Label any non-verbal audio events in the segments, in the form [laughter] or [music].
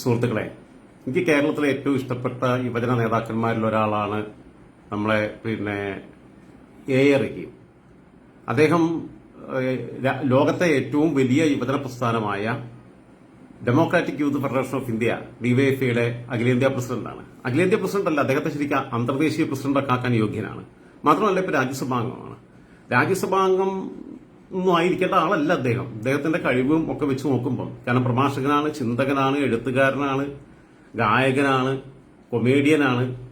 സുഹൃത്തുക്കളെ എനിക്ക് കേരളത്തിലെ ഏറ്റവും ഇഷ്ടപ്പെട്ട യുവജന നേതാക്കന്മാരിൽ ഒരാളാണ് നമ്മളെ പിന്നെ എ എ റഹീം അദ്ദേഹം ലോകത്തെ ഏറ്റവും വലിയ യുവജന പ്രസ്ഥാനമായ Democratic Youth Federation of India ഡിവൈഎഫ്ഐയുടെ അഖിലേന്ത്യാ പ്രസിഡന്റാണ്. അഖിലേന്ത്യാ പ്രസിഡന്റ് അല്ല അദ്ദേഹത്തെ ശരിക്കും അന്തർദേശീയ പ്രസിഡന്റൊക്കെ ആക്കാൻ യോഗ്യനാണ്. മാത്രമല്ല ഇപ്പൊ രാജ്യസഭാംഗമാണ്. രാജ്യസഭാംഗം ഒന്നും ആയിരിക്കേണ്ട ആളല്ല അദ്ദേഹം. അദ്ദേഹത്തിന്റെ കഴിവും ഒക്കെ വെച്ച് നോക്കുമ്പോൾ കാരണം പ്രഭാഷകനാണ് ചിന്തകനാണ് എഴുത്തുകാരനാണ് ഗായകനാണ് കൊമേഡിയനാണ്.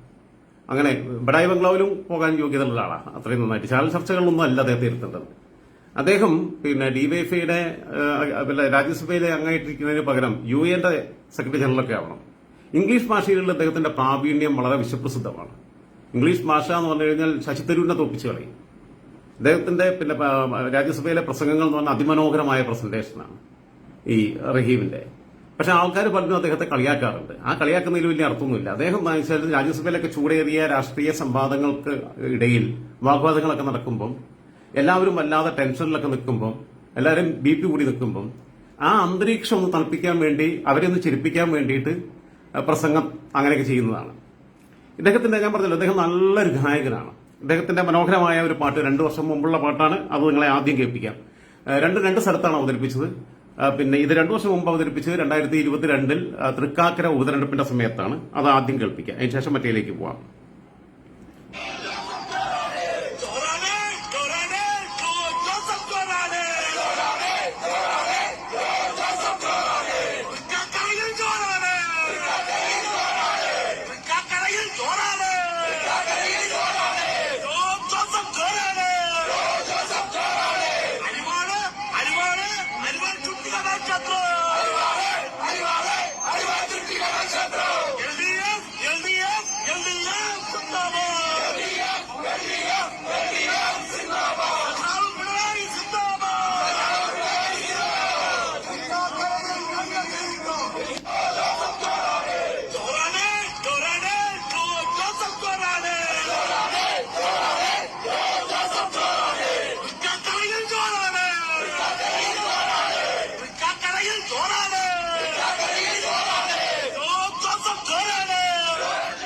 അങ്ങനെ ബഡായി ബംഗ്ലാവിലും പോകാൻ യോഗ്യതയുള്ള ആളാണ്. അത്രയും നന്നായിട്ട്. ചാനൽ ചർച്ചകളിലൊന്നും അല്ല അദ്ദേഹത്തെ ഇരുത്തേണ്ടത്. അദ്ദേഹം പിന്നെ ഡിവൈഎഫ്ഐയുടെ രാജ്യസഭയിലെ അംഗമായിട്ടിരിക്കുന്നതിന് പകരം യു എന്റെ സെക്രട്ടറി ജനറലൊക്കെ ആവണം. ഇംഗ്ലീഷ് ഭാഷയിലുള്ള അദ്ദേഹത്തിന്റെ പ്രാവീണ്യം വളരെ വിശ്വപ്രസിദ്ധമാണ്. ഇംഗ്ലീഷ് ഭാഷ എന്ന് പറഞ്ഞു കഴിഞ്ഞാൽ ശശി തരൂരിനെ തോപ്പിച്ചു കളയും. അദ്ദേഹത്തിന്റെ പിന്നെ രാജ്യസഭയിലെ പ്രസംഗങ്ങൾ എന്ന് പറഞ്ഞാൽ അതിമനോഹരമായ പ്രസന്റേഷനാണ് ഈ റഹീമിന്റെ. പക്ഷെ ആൾക്കാർ പലരും അദ്ദേഹത്തെ കളിയാക്കാറുണ്ട്. ആ കളിയാക്കുന്നതിൽ വലിയ അർത്ഥമൊന്നുമില്ല. അദ്ദേഹം വെച്ചാൽ രാജ്യസഭയിലൊക്കെ ചൂടേറിയ രാഷ്ട്രീയ സംവാദങ്ങൾക്ക് ഇടയിൽ വാഗ്വാദങ്ങളൊക്കെ നടക്കുമ്പം എല്ലാവരും വല്ലാതെ ടെൻഷനിലൊക്കെ നിൽക്കുമ്പം എല്ലാവരും ബി പി കൂടി നിൽക്കുമ്പം ആ അന്തരീക്ഷം ഒന്ന് തണുപ്പിക്കാൻ വേണ്ടി അവരെ ഒന്ന് ചിരിപ്പിക്കാൻ വേണ്ടിയിട്ട് പ്രസംഗം അങ്ങനെയൊക്കെ ചെയ്യുന്നതാണ്. ഇദ്ദേഹത്തിന്റെ ഞാൻ പറഞ്ഞല്ലോ അദ്ദേഹം നല്ലൊരു ഗായകനാണ്. ഇദ്ദേഹത്തിന്റെ മനോഹരമായ ഒരു പാട്ട് രണ്ടു വർഷം മുമ്പുള്ള പാട്ടാണ്. അത് നിങ്ങളെ ആദ്യം കേൾപ്പിക്കാം. രണ്ട് രണ്ട് സ്ഥലത്താണ് അവതരിപ്പിച്ചത്. പിന്നെ ഇത് രണ്ടു വർഷം മുമ്പ് അവതരിപ്പിച്ചത് രണ്ടായിരത്തി ഇരുപത്തിരണ്ടിൽ തൃക്കാക്കര ഉപതെരഞ്ഞെടുപ്പിന്റെ സമയത്താണ്. അത് ആദ്യം കേൾപ്പിക്കാം. അതിനുശേഷം മറ്റേലേക്ക് പോവാം.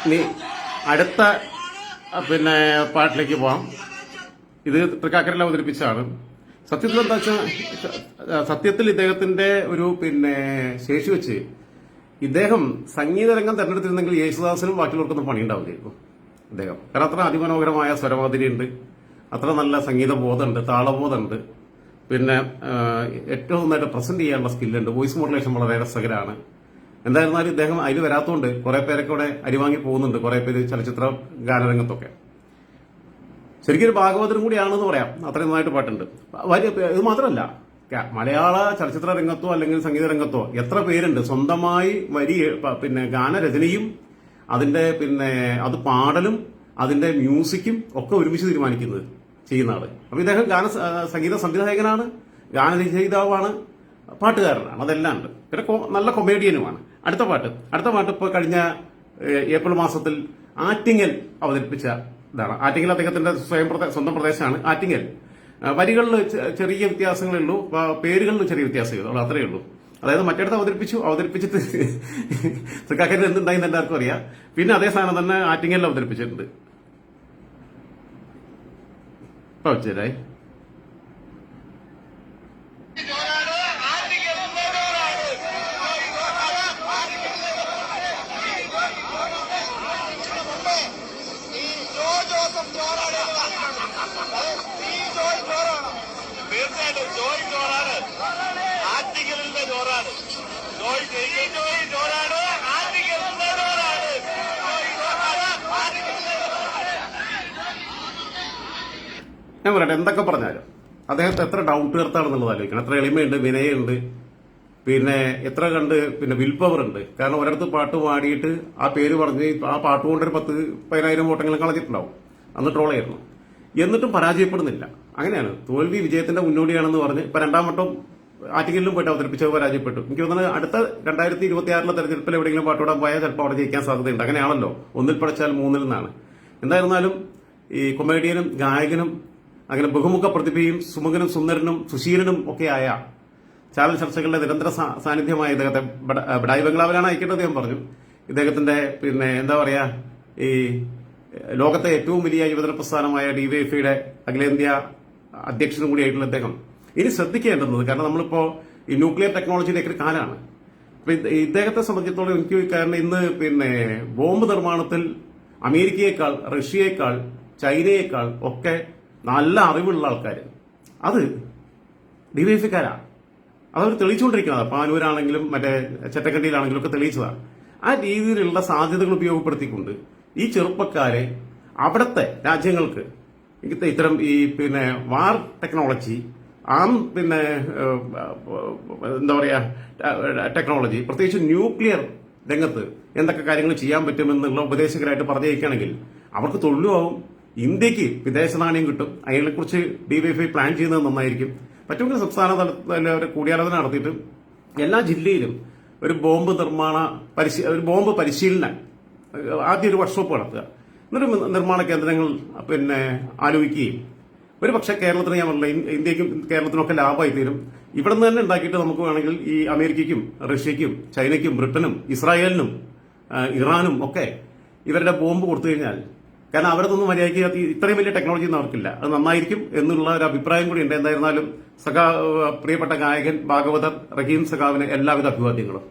ഇനി അടുത്ത പിന്നെ പാട്ടിലേക്ക് പോവാം. ഇത് തൃക്കാക്കരയിൽ അവതരിപ്പിച്ചാണ് സത്യത്തിൽ എന്താ വെച്ചാൽ സത്യത്തിൽ ഇദ്ദേഹത്തിന്റെ ഒരു പിന്നെ ശേഷി വെച്ച് ഇദ്ദേഹം സംഗീത രംഗം തെരഞ്ഞെടുത്തിരുന്നെങ്കിൽ യേശുദാസനും ബാക്കിയുള്ളവർക്കൊന്നും പണിയുണ്ടാവില്ലായിരുന്നു അദ്ദേഹം കാരണം അത്ര അതിമനോഹരമായ സ്വരമാതിരിയുണ്ട്. അത്ര നല്ല സംഗീത ബോധമുണ്ട് താളബോധമുണ്ട്. പിന്നെ ഏറ്റവും നന്നായിട്ട് പ്രസന്റ് ചെയ്യാനുള്ള സ്കില്ലുണ്ട് വോയിസ് മോഡുലേഷൻ വളരെ രസകരമാണ്. എന്തായിരുന്നാലും ഇദ്ദേഹം അതിൽ വരാത്തതുകൊണ്ട് കുറെ പേരൊക്കെ ഇവിടെ അരിവാങ്ങി പോകുന്നുണ്ട്. കുറെ പേര് ചലച്ചിത്ര ഗാനരംഗത്തൊക്കെ. ശരിക്കും ഒരു ഭാഗവതരും കൂടിയാണെന്ന് പറയാം. അത്രയും നന്നായിട്ട് പാട്ടുണ്ട്. ഇത് മാത്രമല്ല മലയാള ചലച്ചിത്ര രംഗത്തോ അല്ലെങ്കിൽ സംഗീത രംഗത്തോ എത്ര പേരുണ്ട്? സ്വന്തമായി വരി പിന്നെ ഗാനരചനയും അതിന്റെ പിന്നെ അത് പാടലും അതിന്റെ മ്യൂസിക്കും ഒക്കെ ഒരുമിച്ച് തീരുമാനിക്കുന്നത് ചെയ്യുന്ന ആൾ. അപ്പൊ ഇദ്ദേഹം ഗാന സംഗീത സംവിധായകനാണ് ഗാനരചയിതാവാണ്. പാട്ടുകാരനാണ് അതെല്ലാം ഉണ്ട്. പിന്നെ നല്ല കൊമേഡിയനുമാണ് അടുത്ത പാട്ട്. അടുത്ത പാട്ട് ഇപ്പോൾ കഴിഞ്ഞ ഏപ്രിൽ മാസത്തിൽ ആറ്റിങ്ങൽ അവതരിപ്പിച്ച ഇതാണ്. ആറ്റിങ്ങൽ അദ്ദേഹത്തിന്റെ സ്വയം സ്വന്തം പ്രദേശമാണ് ആറ്റിങ്ങൽ. വരികളിൽ ചെറിയ വ്യത്യാസങ്ങളേ ഉള്ളൂ. പേരുകളിൽ ചെറിയ വ്യത്യാസമേ ഉള്ളൂ. അത്രയേ ഉള്ളൂ. അതായത് മറ്റിടത്ത് അവതരിപ്പിച്ചു അവതരിപ്പിച്ചിട്ട് [laughs] തൃക്കാക്കരയിൽ എന്തുണ്ടായി എല്ലാവർക്കും അറിയാം. പിന്നെ അതേ സാധനം തന്നെ ആറ്റിങ്ങലിൽ അവതരിപ്പിച്ചിട്ടുണ്ട്. ഇപ്പൊ വെച്ചേരായി. തീർച്ചയായിട്ടും ജോയ് ജോറാണ് ആറ്റിക്കലിന്റെ ജോറാണ് ജോയ് ജോയ് ജോയ് ജോറാണ് ആറ്റിങ്ങലിന്റെ ജോറാണ് ഞാൻ പറയട്ടെ എന്തൊക്കെ പറഞ്ഞാലും അദ്ദേഹത്തെ എത്ര ഡൗട്ട് ഉയർത്താണെന്നുള്ളത് ആലോചിക്കണം. എത്ര എളിമയുണ്ട് വിനയുണ്ട് പിന്നെ എത്ര കണ്ട് പിന്നെ വിൽ പവർ ഉണ്ട്. കാരണം ഒരിടത്ത് പാട്ട് പാടിയിട്ട് ആ പേര് പറഞ്ഞ് ആ പാട്ട് കൊണ്ടൊരു പത്ത് പതിനായിരം വോട്ടെങ്കിലും കളഞ്ഞിട്ടുണ്ടാവും. അന്ന് ട്രോൾ ആയിരുന്നു എന്നിട്ടും പരാജയപ്പെടുന്നില്ല. അങ്ങനെയാണ്. തോൽവി വിജയത്തിന്റെ മുന്നോടിയാണെന്ന് പറഞ്ഞ് ഇപ്പൊ രണ്ടാം വട്ടം ആറ്റിങ്ങലിലും പോയിട്ട് അവതരിപ്പിച്ചത് പരാജയപ്പെട്ടു. എനിക്ക് തോന്നുന്നത് അടുത്ത രണ്ടായിരത്തി ഇരുപത്തി ആറിലെ തെരഞ്ഞെടുപ്പിൽ എവിടെയെങ്കിലും പാട്ടോടാൻ പോയാൽ ചിലപ്പോൾ അവിടെ ജയിക്കാൻ സാധ്യതയുണ്ട്. അങ്ങനെയാണല്ലോ. ഒന്നിൽ പഠിച്ചാൽ മൂന്നിൽ നിന്നാണ് എന്തായിരുന്നാലും ഈ കൊമേഡിയനും ഗായകനും അങ്ങനെ ബഹുമുഖ പ്രതിഭയും സുമുഖനും സുന്ദരനും സുശീലനും ഒക്കെയായ ചാനൽ ചർച്ചകളുടെ നിരന്തര സാന്നിധ്യമായ ഇദ്ദേഹത്തെ ബഡ- ബഡായി ബംഗ്ലാവിലാണ് അയക്കേണ്ടത് അദ്ദേഹം പറഞ്ഞു. ഇദ്ദേഹത്തിന്റെ പിന്നെ എന്താ പറയാ ഈ ലോകത്തെ ഏറ്റവും വലിയ യുവജന പ്രസ്ഥാനമായ ഡിവൈഎഫ്ഐയുടെ അഖിലേന്ത്യാ അധ്യക്ഷനും കൂടിയായിട്ടുള്ള അദ്ദേഹം ഇനി ശ്രദ്ധിക്കേണ്ടുന്നത് കാരണം നമ്മളിപ്പോ ഈ ന്യൂക്ലിയർ ടെക്നോളജിയുടെ ഒക്കെ ഇത് ഇദ്ദേഹത്തെ സംബന്ധിച്ചിടത്തോളം എനിക്ക് കാരണം ഇന്ന് പിന്നെ ബോംബ് നിർമ്മാണത്തിൽ അമേരിക്കയേക്കാൾ റഷ്യയേക്കാൾ ചൈനയേക്കാൾ ഒക്കെ നല്ല അറിവുള്ള ആൾക്കാർ അത് ഡിവൈഎഫ്ഐക്കാരാണ് അതവർ തെളിയിച്ചുകൊണ്ടിരിക്കുന്നത്. പാനൂരാണെങ്കിലും മറ്റേ ചെറ്റക്കണ്ടിയിലാണെങ്കിലും ഒക്കെ തെളിയിച്ചതാണ് ആ രീതിയിലുള്ള സാധ്യതകൾ ഉപയോഗപ്പെടുത്തിക്കൊണ്ട് ഈ ചെറുപ്പക്കാരെ അവിടുത്തെ രാജ്യങ്ങൾക്ക് ഇത്തരം ഈ പിന്നെ വാർ ടെക്നോളജി ആം പിന്നെ എന്താ പറയാ ടെക്നോളജി പ്രത്യേകിച്ച് ന്യൂക്ലിയർ രംഗത്ത് എന്തൊക്കെ കാര്യങ്ങൾ ചെയ്യാൻ പറ്റുമെന്നുള്ള ഉപദേശകരായിട്ട് പറഞ്ഞേക്കുകയാണെങ്കിൽ അവർക്ക് തൊഴിലുമാവും ഇന്ത്യയ്ക്ക് വിദേശ നാണയം കിട്ടും. അതിനെക്കുറിച്ച് ഡിവൈഎഫ്ഐ പ്ലാൻ ചെയ്യുന്നത് നന്നായിരിക്കും. പറ്റുമെങ്കിൽ സംസ്ഥാന തലത്തിൽ ഒരു കൂടിയാലോചന നടത്തിയിട്ട് എല്ലാ ജില്ലയിലും ഒരു ബോംബ് നിർമ്മാണ പരിശീ ഒരു ബോംബ് പരിശീലന ആദ്യം ഒരു വർക്ക്ഷോപ്പ് നടത്തുക. എന്നിട്ട് നിർമ്മാണ കേന്ദ്രങ്ങൾ പിന്നെ ആലോചിക്കുകയും. ഒരു പക്ഷേ കേരളത്തിന് ഞാൻ പറഞ്ഞില്ല ഇന്ത്യക്കും കേരളത്തിനൊക്കെ ലാഭമായി തീരും. ഇവിടെ നിന്ന് തന്നെ ഉണ്ടാക്കിയിട്ട് നമുക്ക് വേണമെങ്കിൽ ഈ അമേരിക്കയ്ക്കും റഷ്യയ്ക്കും ചൈനയ്ക്കും ബ്രിട്ടനും ഇസ്രായേലിനും ഇറാനും ഒക്കെ ഇവരുടെ ബോംബ് കൊടുത്തു കഴിഞ്ഞാൽ കാരണം അവരതൊന്നും മര്യാദയ്ക്ക് ഇത്രയും വലിയ ടെക്നോളജി ഒന്നും അവർക്കില്ല. അത് നന്നായിരിക്കും എന്നുള്ള ഒരു അഭിപ്രായം കൂടി ഉണ്ട്. എന്തായിരുന്നാലും സഖാ പ്രിയപ്പെട്ട ഗായകൻ ഭാഗവതർ റഹീം സഖാവിന് എല്ലാവിധ അഭിവാദ്യങ്ങളും.